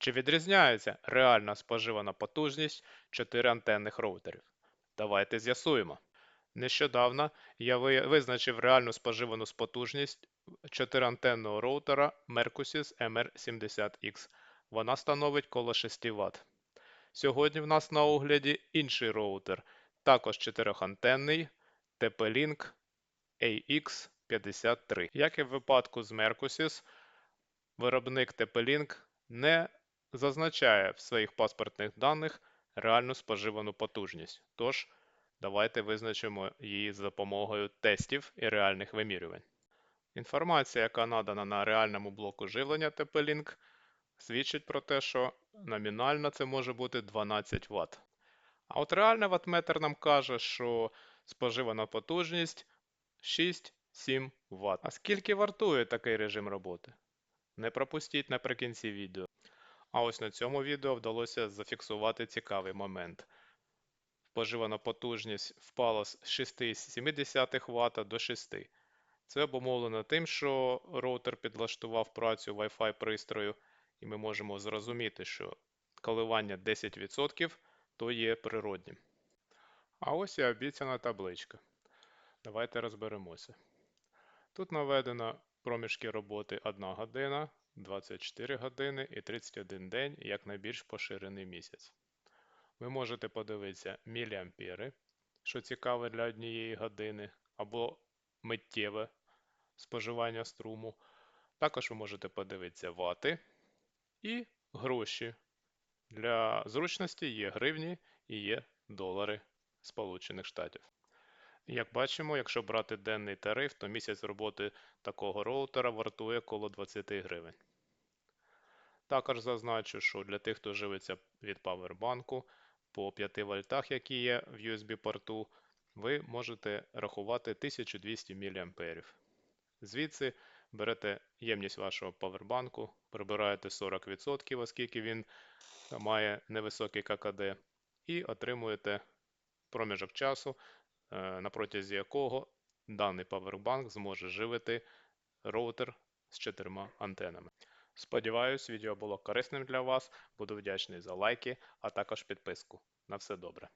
Чи відрізняється реальна споживана потужність 4 антенних роутерів? Давайте з'ясуємо. Нещодавно я визначив реальну споживану потужність 4-антенного роутера Mercusys MR70X. Вона становить коло 6 Вт. Сьогодні в нас на огляді інший роутер, також 4-антенний TP-Link AX53. Як і в випадку з Mercusys, виробник TP-Link не зазначає в своїх паспортних даних реальну споживану потужність. Тож, давайте визначимо її за допомогою тестів і реальних вимірювань. Інформація, яка надана на реальному блоку живлення TP-Link, свідчить про те, що номінально це може бути 12 Вт. А от реальний ваттметр нам каже, що споживана потужність 6-7 Вт. А скільки вартує такий режим роботи? Не пропустіть наприкінці відео. А ось на цьому відео вдалося зафіксувати цікавий момент. Споживана потужність впала з 6,7 Вт до 6. Це обумовлено тим, що роутер підлаштував працю Wi-Fi пристрою, і ми можемо зрозуміти, що коливання 10% то є природнім. А ось і обіцяна табличка. Давайте розберемося. Тут наведено проміжки роботи 1 година, 24 години і 31 день як найбільш поширений місяць. Ви можете подивитися міліампери, що цікаве для однієї години, або миттєве споживання струму. Також ви можете подивитися вати і гроші. Для зручності є гривні і є долари Сполучених Штатів. Як бачимо, якщо брати денний тариф, то місяць роботи такого роутера вартує коло 20 гривень. Також зазначу, що для тих, хто живиться від павербанку по 5 вольтах, які є в USB-порту, ви можете рахувати 1200 мА. Звідси берете ємність вашого павербанку, прибираєте 40%, оскільки він має невисокий ККД, і отримуєте проміжок часу, на протязі якого даний павербанк зможе живити роутер з чотирма антенами. Сподіваюсь, відео було корисним для вас. Буду вдячний за лайки, а також підписку. На все добре.